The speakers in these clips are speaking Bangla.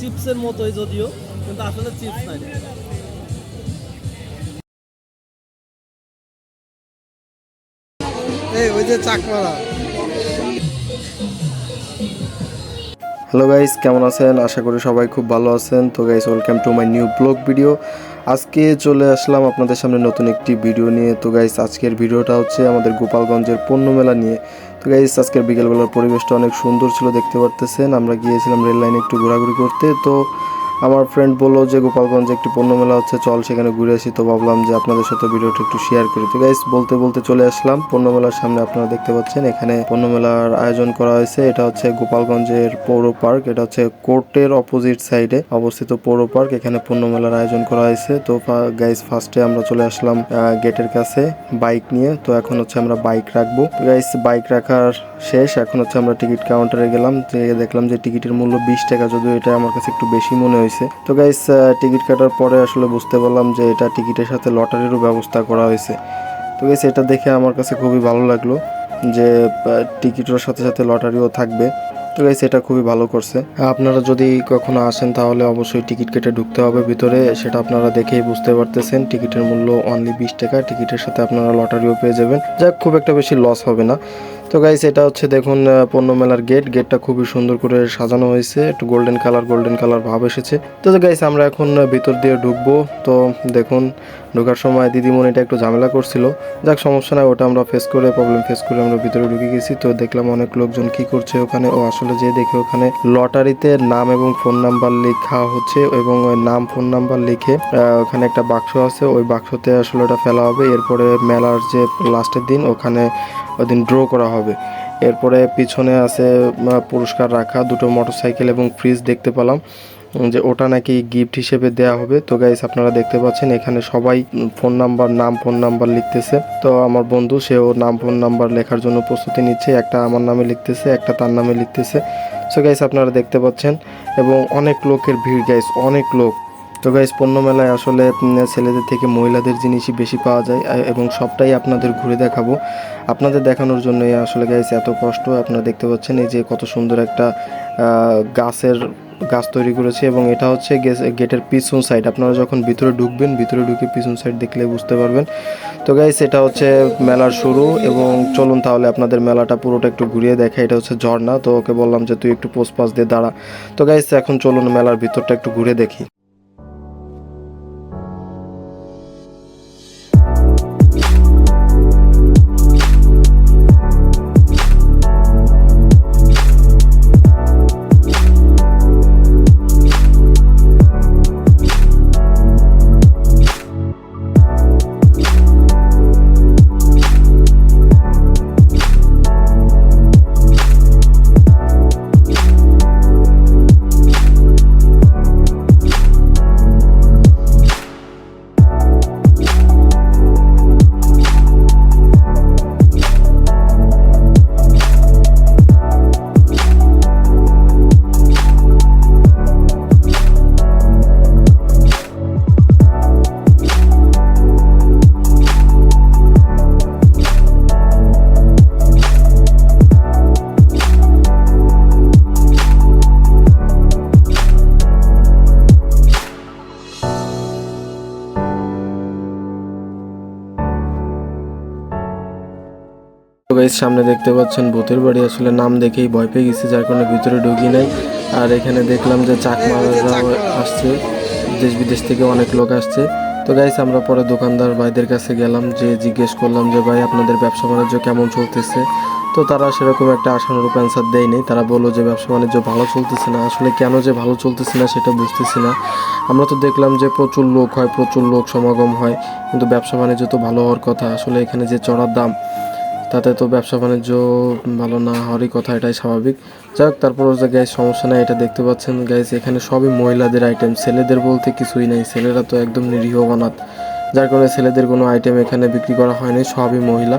চিপসের মতোই যদিও কিন্তু আসলে চিপস নাই। এই ওই যে চাকমারা। হ্যালো গাইস কেমন আছেন? আশা করি সবাই খুব ভালো আছেন। তো guys welcome to my new blog video আজকে চলে আসলাম আপনাদের সামনে নতুন একটি ভিডিও নিয়ে। তো গাইস আজকের ভিডিওটা হচ্ছে আমাদের গোপালগঞ্জের পণ্য মেলা নিয়ে। তো গাইস আজকের বিকেলবেলার পরিবেশটা অনেক সুন্দর ছিল, দেখতে পারতেছেন। আমরা গিয়েছিলাম রেল লাইনে একটু ঘোরাঘুরি করতে। তো আমার ফ্রেন্ড বলল যে, গোপালগঞ্জে একটি পণ্য মেলা হচ্ছে, চল সেখানে ঘুরে আসি। তো ভাবলাম যে আপনাদের সাথে ভিডিওটা একটু শেয়ার করি। তো গাইস বলতে বলতে চলে আসলাম। পণ্য মেলার সামনে আপনারা দেখতে পাচ্ছেন, এখানে পণ্য মেলার আয়োজন করা হয়েছে। এটা হচ্ছে গোপালগঞ্জের পৌর পার্ক এটা হচ্ছে কোর্টের অপোজিট সাইডে অবস্থিত পৌর পার্ক এখানে পণ্য মেলার আয়োজন করা হয়েছে। তো গাইস ফার্স্টে আমরা চলে আসলাম গেটের কাছে বাইক নিয়ে। তো এখন হচ্ছে আমরা বাইক রাখব। গাইস বাইক রাখার শেষ। এখন হচ্ছে আমরা টিকিট কাউন্টারে গেলাম। যে দেখলাম যে টিকিটের মূল্য বিশ টাকা, যদিও এটা আমার কাছে একটু বেশি মনে হয়েছে। তো গাইস টিকিট কাটার পরে আসলে বুঝতে পারলাম যে এটা টিকিটের সাথে লটারিরও ব্যবস্থা করা হয়েছে। তো গাইস এটা দেখে আমার কাছে খুবই ভালো লাগল যে টিকিটের সাথে সাথে লটারিও থাকবে। তো গাইস এটা খুবই ভালো করছে। আপনারা যদি কখনো আসেন তাহলে অবশ্যই টিকিট কেটে ঢুকতে হবে ভিতরে। সেটা আপনারা দেখেই বুঝতে পারতেছেন। টিকিটের মূল্য অনলি বিশ টাকা। টিকিটের সাথে আপনারা লটারিও পেয়ে যাবেন। যাক, খুব একটা বেশি লস হবে না। তো গাইস এটা হচ্ছে দেখুন পণ্য মেলার গেট গেটটা খুবই সুন্দর করে সাজানো হয়েছে। একটু গোল্ডেন কালার গোল্ডেন কালার ভাব এসেছে। তো গাইস আমরা এখন ভিতর দিয়ে ঢুকবো। তো দেখুন, ঢোকার সময় দিদিমণিটা একটু ঝামেলা করছিল। যাক, সমস্যা নাই, ওটা আমরা ফেস করে প্রবলেম ফেস করে আমরা ভিতরে ঢুকে গেছি। তো দেখলাম অনেক লোকজন কি করছে ওখানে। ও আসলে যে দেখে ওখানে লটারিতে নাম এবং ফোন নাম্বার লেখা হচ্ছে এবং ওই নাম ফোন নাম্বার লিখে ওখানে একটা বাক্স আছে। ওই বাক্সতে আসলে ওটা ফেলা হবে। এরপরে মেলার যে লাস্টের দিন, ওখানে ওই দিন ড্র করা হবে। এরপরে পিছনে আছে পুরস্কার রাখা, দুটো মোটরসাইকেল এবং ফ্রিজ দেখতে পেলাম যে ওটা নাকি গিফট হিসেবে দেয়া হবে। তো গাইস আপনারা দেখতে পাচ্ছেন, এখানে সবাই ফোন নাম্বার, নাম ফোন নাম্বার লিখতেছে। তো আমার বন্ধু, সেও নাম ফোন নাম্বার লেখার জন্য প্রস্তুতি নিচ্ছে, একটা আমার নামে লিখতেছে, একটা তার নামে লিখতেছে। সো গাইস আপনারা দেখতে পাচ্ছেন, এবং অনেক লোকের ভিড় গাইস অনেক লোক। তো গাইস পণ্য মেলায় আসলে ছেলেদের থেকে মহিলাদের জিনিসই বেশি পাওয়া যায় এবং সবটাই আপনাদের ঘুরে দেখাবো। আপনাদের দেখানোর জন্য আসলে গাইস এত কষ্ট। আপনারা দেখতে পাচ্ছেন এই যে কত সুন্দর একটা গাছের গাছ তৈরি করেছে, এবং এটা হচ্ছে গেটের পিছন সাইড আপনারা যখন ভিতরে ঢুকবেন, ভিতরে ঢুকে পিছন সাইড দেখলে বুঝতে পারবেন। তো গাইস এটা হচ্ছে মেলার শুরু, এবং চলুন তাহলে আপনাদের মেলাটা পুরোটা একটু ঘুরিয়ে দেখা এটা হচ্ছে ঝর্ণা, তো ওকে বললাম যে তুই একটু পোস্ট পাস দিয়ে দাঁড়া। তো গাইস এখন চলুন মেলার ভিতরটা একটু ঘুরে দেখি। তো গাইস সামনে দেখতে পাচ্ছেন ভূতের বাড়ি। আসলে নাম দেখেই ভয় পেয়ে গেছি, যার কারণে ভিতরে ঢুকি নাই। আর এখানে দেখলাম যে চাকমারাও আসছে, দেশ বিদেশ থেকে অনেক লোক আসছে। তো গাইস আমরা পরে দোকানদার ভাইদের কাছে গেলাম, যে জিজ্ঞেস করলাম যে, ভাই, আপনাদের ব্যবসা বাণিজ্য কেমন চলতেছে? তো তারা সেরকম একটা আশানুরূপ অ্যান্সার দেয়নি তারা বলল যে, ব্যবসা বাণিজ্য ভালো চলতেছে না। আসলে কেন যে ভালো চলতেছে না, সেটা বুঝতেছি না। আমরা তো দেখলাম যে, প্রচুর লোক হয়, প্রচুর লোক সমাগম হয়। কিন্তু ব্যবসা বাণিজ্য তো ভালো হওয়ার কথা। আসলে এখানে যে চড়ার দাম তাতে তো ব্যবসা বাণিজ্য ভালো না হওয়ারই কথা, এটাই স্বাভাবিক। যাই হোক তারপর যে গ্যাস সমস্যা নাই, এটা দেখতে পাচ্ছেন। গ্যাস এখানে সবই মহিলাদের আইটেম ছেলেদের বলতে কিছুই নাই। ছেলেরা তো একদম নিরীহ বানাত যার কারণে ছেলেদের কোনো আইটেম এখানে বিক্রি করা হয়নি, সবই মহিলা।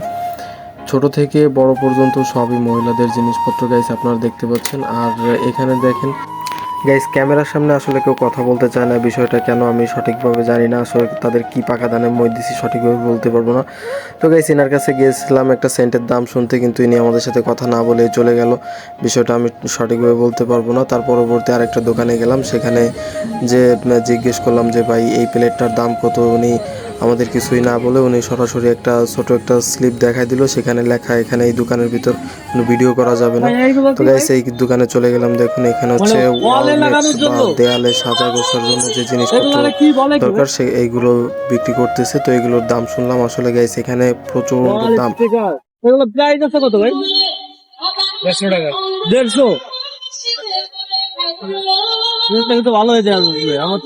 ছোট থেকে বড় পর্যন্ত সবই মহিলাদের জিনিসপত্র গাইস আপনারা দেখতে পাচ্ছেন। আর এখানে দেখেন গাইস ক্যামেরার সামনে আসলে কেউ কথা বলতে চায় না, বিষয়টা কেন আমি সঠিকভাবে জানি না, আসলে তাদের কি পাকা দানের মই দিছি সঠিকভাবে বলতে পারব না। তো গাইস এনার কাছে গিয়েছিলাম, একটা সেন্টের দাম শুনতে, কিন্তু ইনি আমাদের সাথে কথা না বলে চলে গেল। বিষয়টা আমি সঠিকভাবে বলতে পারব না। তার পরবর্তী আরেকটা দোকানে গেলাম, সেখানে যে জিজ্ঞেস করলাম যে, ভাই, এই প্লেটটার দাম কত? উনি আমাদের কিছুই না বলে উনি সরাসরি একটা ছোট একটা স্লিপ দেখাই দিল। সেখানে লেখা এখানে এই দোকানের ভিতর কোনো ভিডিও করা যাবে না। তো গাইস এই দোকানে চলে গেলাম। দেখুন এখানে হচ্ছে মানে জন্য? দেয়ালে সাজা গোছার জন্য যে জিনিসপত্র কি? দরকার সে এইগুলো বিক্রি করতেছে। তো এগুলোর দাম শুনলাম। আসলে গাইস এখানে প্রচুর দাম। এগুলো প্রাইস আছে কত ভাই? দেড়শো টাকা। দেড়শো? ভালো হয়েছে আমার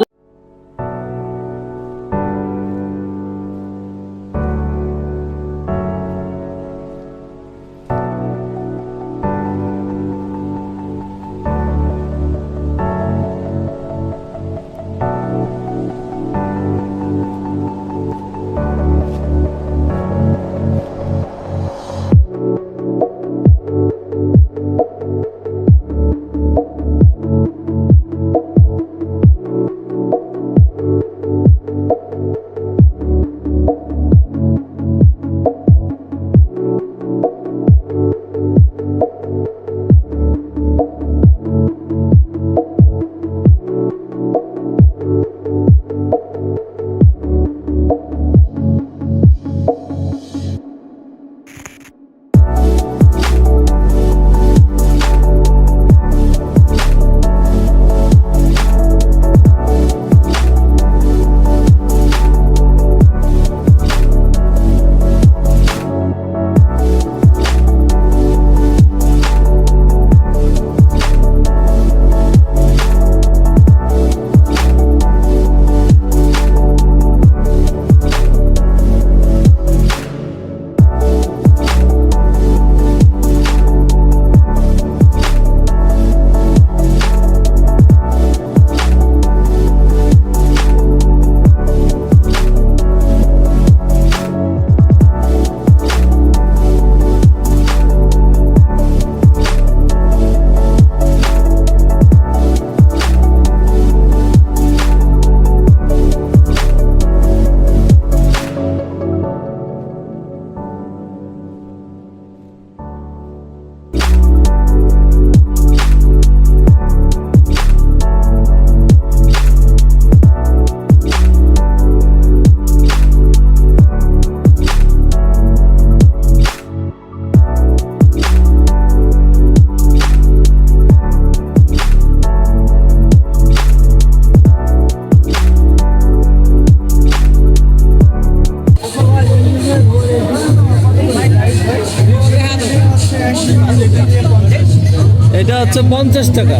হচ্ছে পঞ্চাশ টাকা।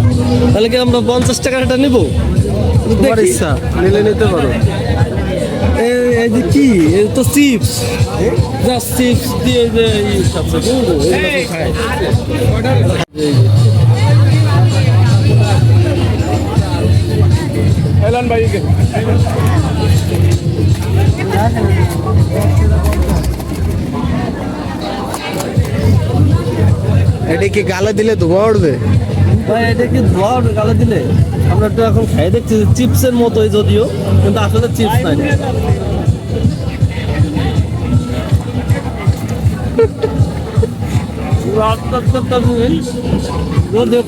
তাহলে কি আমরা পঞ্চাশ টাকার এটা নিবো? তোমার ইচ্ছা নিলে নিতে পারো। এই যে কি? এই তো চিপস। জাস্ট চিপস দিয়ে যে এটা কি গালে দিলে ধোয়া উঠবে? ভাই, এটা কি ধোয়া উঠে গালে দিলে? আমরা তো এখন খাই, দেখছি চিপসের মতোই যদিও, কিন্তু আসলে চিপস নাই।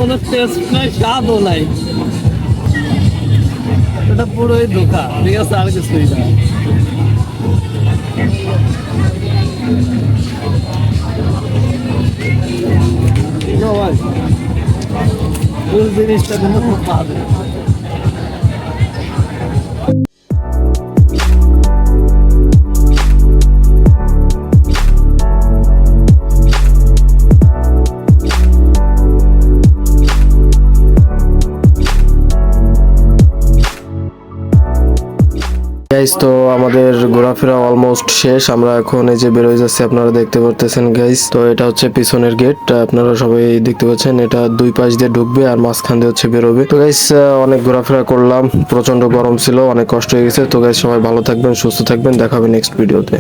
কোনো টেস্ট নাই, স্বাদও নাই। এটা পুরোই ধোকা, ঠিক আছে, আর কিছুই না। ওই জিনিসটা কিন্তু খুব ভালো। গাইস তো আমাদের ঘোরাফেরা অলমোস্ট শেষ। আমরা এখন এই যে বেরোয় যাচ্ছি, আপনারা দেখতে পারতেছেন গাইজ তো এটা হচ্ছে পিছনের গেট আপনারা সবাই দেখতে পাচ্ছেন, এটা দুই পাশ দিয়ে ঢুকবে আর মাঝখান দিয়ে হচ্ছে বেরোবে। তো গাইস অনেক ঘোরাফেরা করলাম। প্রচণ্ড গরম ছিল, অনেক কষ্ট হয়ে গেছে। তো গাইস সবাই ভালো থাকবেন, সুস্থ থাকবেন। দেখাবেন নেক্সট ভিডিওতে